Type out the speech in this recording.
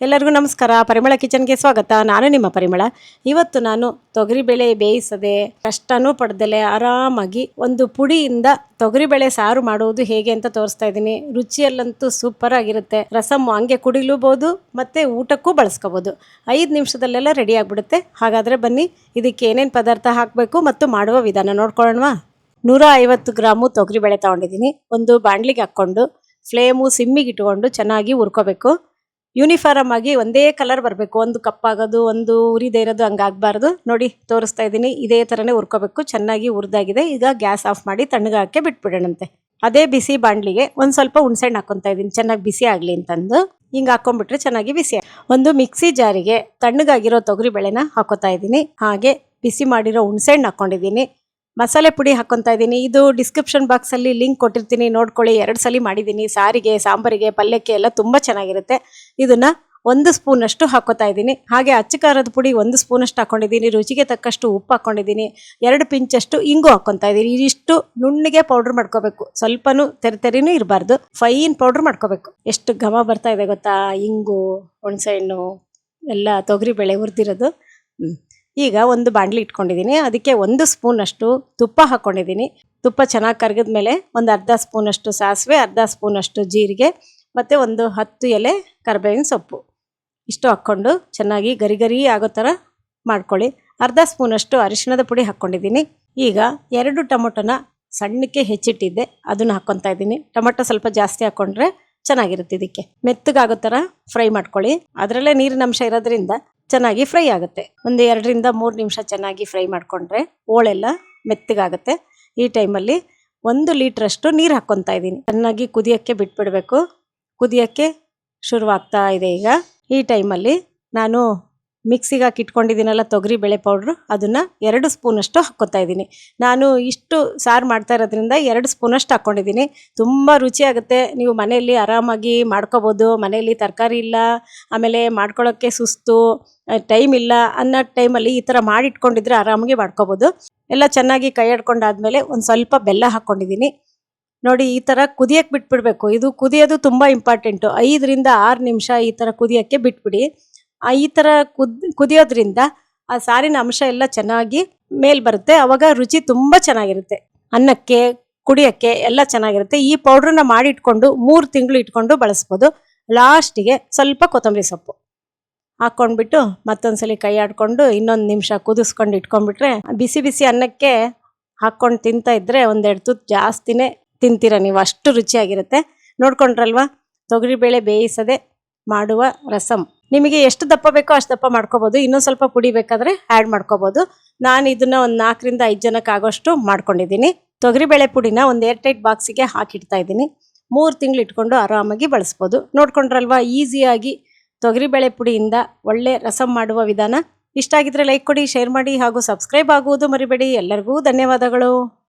ಎಲ್ಲರಿಗೂ ನಮಸ್ಕಾರ. ಪರಿಮಳ ಕಿಚನ್ಗೆ ಸ್ವಾಗತ. ನಾನು ನಿಮ್ಮ ಪರಿಮಳ. ಇವತ್ತು ನಾನು ತೊಗರಿಬೇಳೆ ಬೇಯಿಸದೆ, ಕಷ್ಟನೂ ಪಡ್ದಲೆ, ಆರಾಮಾಗಿ ಒಂದು ಪುಡಿಯಿಂದ ತೊಗರಿಬೇಳೆ ಸಾರು ಮಾಡುವುದು ಹೇಗೆ ಅಂತ ತೋರಿಸ್ತಾ ಇದ್ದೀನಿ. ರುಚಿಯಲ್ಲಂತೂ ಸೂಪರ್ ಆಗಿರುತ್ತೆ. ರಸಮ್ ಹಂಗೆ ಕುಡಿಲೂಬಹುದು ಮತ್ತೆ ಊಟಕ್ಕೂ ಬಳಸ್ಕೋಬೋದು. ಐದು ನಿಮಿಷದಲ್ಲೆಲ್ಲ ರೆಡಿ ಆಗಿಬಿಡುತ್ತೆ. ಹಾಗಾದರೆ ಬನ್ನಿ, ಇದಕ್ಕೆ ಏನೇನು ಪದಾರ್ಥ ಹಾಕಬೇಕು ಮತ್ತು ಮಾಡುವ ವಿಧಾನ ನೋಡ್ಕೊಳ್ಳೋಣವಾ? ನೂರ ಐವತ್ತು ಗ್ರಾಮು ತೊಗರಿಬೇಳೆ ತಗೊಂಡಿದ್ದೀನಿ. ಒಂದು ಬಾಂಡ್ಲಿಗೆ ಹಾಕ್ಕೊಂಡು ಫ್ಲೇಮು ಸಿಮ್ಮಿಗೆ ಇಟ್ಕೊಂಡು ಚೆನ್ನಾಗಿ ಹುರ್ಕೋಬೇಕು. ಯೂನಿಫಾರ್ಮ್ ಆಗಿ ಒಂದೇ ಕಲರ್ ಬರಬೇಕು. ಒಂದು ಕಪ್ಪಾಗೋದು ಒಂದು ಉರಿದೇ ಇರೋದು ಹಂಗಾಗಬಾರ್ದು ನೋಡಿ, ತೋರಿಸ್ತಾ ಇದ್ದೀನಿ. ಇದೇ ಥರನೇ ಹುರ್ಕೋಬೇಕು ಚೆನ್ನಾಗಿ ಹುರಿದಾಗಿದೆ ಈಗ ಗ್ಯಾಸ್ ಆಫ್ ಮಾಡಿ ತಣ್ಣಗಾಕೆ ಬಿಟ್ಬಿಡೋಣಂತೆ. ಅದೇ ಬಿಸಿ ಬಾಣಲಿಗೆ ಒಂದು ಸ್ವಲ್ಪ ಹುಣ್ಸೆಹಣ್ಣು ಹಾಕ್ಕೊತಾ ಇದ್ದೀನಿ. ಚೆನ್ನಾಗಿ ಬಿಸಿ ಆಗಲಿ ಅಂತಂದು. ಹಿಂಗೆ ಹಾಕೊಂಡ್ಬಿಟ್ರೆ ಚೆನ್ನಾಗಿ ಬಿಸಿ ಒಂದು ಮಿಕ್ಸಿ ಜಾರಿಗೆ ತಣ್ಣಗಾಗಿರೋ ತೊಗರಿ ಬೇಳೆನ ಹಾಕೋತಾ ಇದ್ದೀನಿ. ಹಾಗೆ ಬಿಸಿ ಮಾಡಿರೋ ಹುಣ್ಸೆಹಣ್ಣು ಹಾಕ್ಕೊಂಡಿದ್ದೀನಿ ಮಸಾಲೆ ಪುಡಿ ಹಾಕ್ಕೊತಾ ಇದ್ದೀನಿ. ಇದು ಡಿಸ್ಕ್ರಿಪ್ಷನ್ ಬಾಕ್ಸಲ್ಲಿ ಲಿಂಕ್ ಕೊಟ್ಟಿರ್ತೀನಿ. ನೋಡ್ಕೊಳ್ಳಿ. ಎರಡು ಸಲ ಮಾಡಿದ್ದೀನಿ. ಸಾರಿಗೆ, ಸಾಂಬಾರಿಗೆ, ಪಲ್ಯಕ್ಕೆ ಎಲ್ಲ ತುಂಬ ಚೆನ್ನಾಗಿರುತ್ತೆ. ಇದನ್ನು ಒಂದು ಸ್ಪೂನಷ್ಟು ಹಾಕೋತಾ ಇದ್ದೀನಿ. ಹಾಗೆ ಅಚ್ಚಕಾರದ ಪುಡಿ ಒಂದು ಸ್ಪೂನಷ್ಟು ಹಾಕ್ಕೊಂಡಿದ್ದೀನಿ ರುಚಿಗೆ ತಕ್ಕಷ್ಟು ಉಪ್ಪು ಹಾಕ್ಕೊಂಡಿದ್ದೀನಿ ಎರಡು ಪಿಂಚಷ್ಟು ಇಂಗು ಹಾಕ್ಕೊತಾ ಇದ್ದೀನಿ. ಇದಿಷ್ಟು ನುಣ್ಣಗೆ ಪೌಡ್ರ್ ಮಾಡ್ಕೋಬೇಕು. ಸ್ವಲ್ಪನೂ ತೆರೆ ತೆರೆನೂ ಇರಬಾರ್ದು. ಫೈನ್ ಪೌಡ್ರ್ ಮಾಡ್ಕೋಬೇಕು. ಎಷ್ಟು ಘಮ ಬರ್ತಾ ಇದೆ ಗೊತ್ತಾ? ಇಂಗು, ಹುಣಸೆಹಣ್ಣು, ಎಲ್ಲ ತೊಗರಿಬೇಳೆ ಹುರಿದಿರೋದು. ಹ್ಞೂ ಈಗ ಒಂದು ಬಾಣಲಿ ಇಟ್ಕೊಂಡಿದ್ದೀನಿ. ಅದಕ್ಕೆ ಒಂದು ಸ್ಪೂನಷ್ಟು ತುಪ್ಪ ಹಾಕ್ಕೊಂಡಿದ್ದೀನಿ ತುಪ್ಪ ಚೆನ್ನಾಗಿ ಕರಗಿದ ಮೇಲೆ ಒಂದು ಅರ್ಧ ಸ್ಪೂನಷ್ಟು ಸಾಸಿವೆ, ಅರ್ಧ ಸ್ಪೂನಷ್ಟು ಜೀರಿಗೆ ಮತ್ತು ಒಂದು ಹತ್ತು ಎಲೆ ಕರ್ಬೇವಿನ ಸೊಪ್ಪು. ಇಷ್ಟು ಹಾಕ್ಕೊಂಡು ಚೆನ್ನಾಗಿ ಗರಿ ಗರಿ ಆಗೋ ಥರ ಮಾಡ್ಕೊಳ್ಳಿ. ಅರ್ಧ ಸ್ಪೂನಷ್ಟು ಅರಿಶಿಣದ ಪುಡಿ ಹಾಕ್ಕೊಂಡಿದ್ದೀನಿ. ಈಗ ಎರಡು ಟೊಮೊಟೊನ ಸಣ್ಣಕ್ಕೆ ಹೆಚ್ಚಿಟ್ಟಿದ್ದೆ. ಅದನ್ನು ಹಾಕ್ಕೊತಾ ಇದ್ದೀನಿ. ಟೊಮೊಟೊ ಸ್ವಲ್ಪ ಜಾಸ್ತಿ ಹಾಕ್ಕೊಂಡ್ರೆ ಚೆನ್ನಾಗಿರುತ್ತೆ ಇದಕ್ಕೆ. ಮೆತ್ತಗಾಗೋ ಥರ ಫ್ರೈ ಮಾಡ್ಕೊಳ್ಳಿ. ಅದರಲ್ಲೇ ನೀರಿನಂಶ ಇರೋದ್ರಿಂದ ಚೆನ್ನಾಗಿ ಫ್ರೈ ಆಗುತ್ತೆ. ಒಂದು ಎರಡರಿಂದ ಮೂರು ನಿಮಿಷ ಚೆನ್ನಾಗಿ ಫ್ರೈ ಮಾಡಿಕೊಂಡ್ರೆ ಓಳೆಲ್ಲ ಮೆತ್ತಗಾಗುತ್ತೆ. ಈ ಟೈಮಲ್ಲಿ ಒಂದು ಲೀಟ್ರಷ್ಟು ನೀರು ಹಾಕ್ಕೊತಾ ಇದ್ದೀನಿ. ಚೆನ್ನಾಗಿ ಕುದಿಯೋಕ್ಕೆ ಬಿಟ್ಬಿಡಬೇಕು. ಕುದಿಯೋಕ್ಕೆ ಶುರುವಾಗ್ತಾ ಇದೆ ಈಗ. ಈ ಟೈಮಲ್ಲಿ ನಾನು ಮಿಕ್ಸಿಗೆ ಹಾಕಿ ಇಟ್ಕೊಂಡಿದ್ದೀನಲ್ಲ, ತೊಗರಿ, ಬೇಳೆ ಪೌಡ್ರು ಅದನ್ನು ಎರಡು ಸ್ಪೂನಷ್ಟು ಹಾಕ್ಕೊತಾ ಇದ್ದೀನಿ. ನಾನು ಇಷ್ಟು ಸಾರು ಮಾಡ್ತಾ ಇರೋದ್ರಿಂದ ಎರಡು ಸ್ಪೂನಷ್ಟು ಹಾಕ್ಕೊಂಡಿದ್ದೀನಿ. ತುಂಬ ರುಚಿಯಾಗುತ್ತೆ. ನೀವು ಮನೆಯಲ್ಲಿ ಆರಾಮಾಗಿ ಮಾಡ್ಕೋಬೋದು. ಮನೆಯಲ್ಲಿ ತರಕಾರಿ ಇಲ್ಲ, ಆಮೇಲೆ ಮಾಡ್ಕೊಳ್ಳೋಕ್ಕೆ ಸುಸ್ತು ಟೈಮ್ ಇಲ್ಲ ಅನ್ನೋ ಟೈಮಲ್ಲಿ ಈ ಥರ ಮಾಡಿಟ್ಕೊಂಡಿದ್ರೆ ಆರಾಮಾಗಿ ಮಾಡ್ಕೋಬೋದು. ಎಲ್ಲ ಚೆನ್ನಾಗಿ ಕೈ ಆಡ್ಕೊಂಡಾದ್ಮೇಲೆ ಒಂದು ಸ್ವಲ್ಪ ಬೆಲ್ಲ ಹಾಕ್ಕೊಂಡಿದ್ದೀನಿ. ನೋಡಿ, ಈ ಥರ ಕುದಿಯಕ್ಕೆ ಬಿಟ್ಬಿಡ್ಬೇಕು. ಇದು ಕುದಿಯೋದು ತುಂಬ ಇಂಪಾರ್ಟೆಂಟು ಐದರಿಂದ ಆರು ನಿಮಿಷ ಈ ಥರ ಕುದಿಯೋಕ್ಕೆ ಬಿಟ್ಬಿಡಿ. ಈ ಥರ ಕುದ್, ಕುದಿಯೋದ್ರಿಂದ ಆ ಸಾರಿನ ಅಂಶ ಎಲ್ಲ ಚೆನ್ನಾಗಿ ಮೇಲ್ ಬರುತ್ತೆ. ಅವಾಗ ರುಚಿ ತುಂಬ ಚೆನ್ನಾಗಿರುತ್ತೆ. ಅನ್ನಕ್ಕೆ, ಕುಡಿಯೋಕ್ಕೆ ಎಲ್ಲ ಚೆನ್ನಾಗಿರುತ್ತೆ. ಈ ಪೌಡ್ರನ್ನ ಮಾಡಿಟ್ಕೊಂಡು ಮೂರು ತಿಂಗಳು ಇಟ್ಕೊಂಡು ಬಳಸ್ಬೋದು. ಲಾಸ್ಟಿಗೆ ಸ್ವಲ್ಪ ಕೊತ್ತಂಬರಿ ಸೊಪ್ಪು ಹಾಕ್ಕೊಂಡ್ಬಿಟ್ಟು ಮತ್ತೊಂದ್ಸಲಿ ಕೈ ಆಡ್ಕೊಂಡು ಇನ್ನೊಂದು ನಿಮಿಷ ಕುದಿಸ್ಕೊಂಡು ಇಟ್ಕೊಂಡ್ಬಿಟ್ರೆ ಬಿಸಿ ಬಿಸಿ ಅನ್ನಕ್ಕೆ ಹಾಕ್ಕೊಂಡು ತಿಂತಾ ಇದ್ರೆ ಒಂದೆರಡು ತುತ್ತು ಜಾಸ್ತಿನೇ ತಿಂತೀರ ನೀವು. ಅಷ್ಟು ರುಚಿಯಾಗಿರುತ್ತೆ. ನೋಡ್ಕೊಂಡ್ರಲ್ವಾ? ತೊಗರಿಬೇಳೆ ಬೇಯಿಸದೆ ಮಾಡುವ ರಸಮ್ ನಿಮಗೆ ಎಷ್ಟು ದಪ್ಪ ಬೇಕೋ ಅಷ್ಟು ದಪ್ಪ ಮಾಡ್ಕೋಬೋದು. ಇನ್ನೊಂದು ಸ್ವಲ್ಪ ಪುಡಿ ಬೇಕಾದರೆ ಆ್ಯಡ್ ಮಾಡ್ಕೋಬೋದು. ನಾನು ಇದನ್ನು ಒಂದು ನಾಲ್ಕರಿಂದ ಐದು ಜನಕ್ಕೆ ಆಗೋಷ್ಟು ಮಾಡ್ಕೊಂಡಿದ್ದೀನಿ. ತೊಗರಿಬೇಳೆ ಪುಡಿನ ಒಂದು ಏರ್ ಟೈಟ್ ಬಾಕ್ಸಿಗೆ ಹಾಕಿಡ್ತಾ ಇದ್ದೀನಿ. ಮೂರು ತಿಂಗಳು ಇಟ್ಕೊಂಡು ಆರಾಮಾಗಿ ಬಳಸ್ಬೋದು. ನೋಡ್ಕೊಂಡ್ರಲ್ವ ಈಸಿಯಾಗಿ ತೊಗರಿಬೇಳೆ ಪುಡಿಯಿಂದ ಒಳ್ಳೆ ರಸಂ ಮಾಡುವ ವಿಧಾನ. ಇಷ್ಟ ಆಗಿದ್ರೆ ಲೈಕ್ ಕೊಡಿ ಶೇರ್ ಮಾಡಿ ಹಾಗೂ ಸಬ್ಸ್ಕ್ರೈಬ್ ಆಗುವುದು ಮರಿಬೇಡಿ. ಎಲ್ಲರಿಗೂ ಧನ್ಯವಾದಗಳು.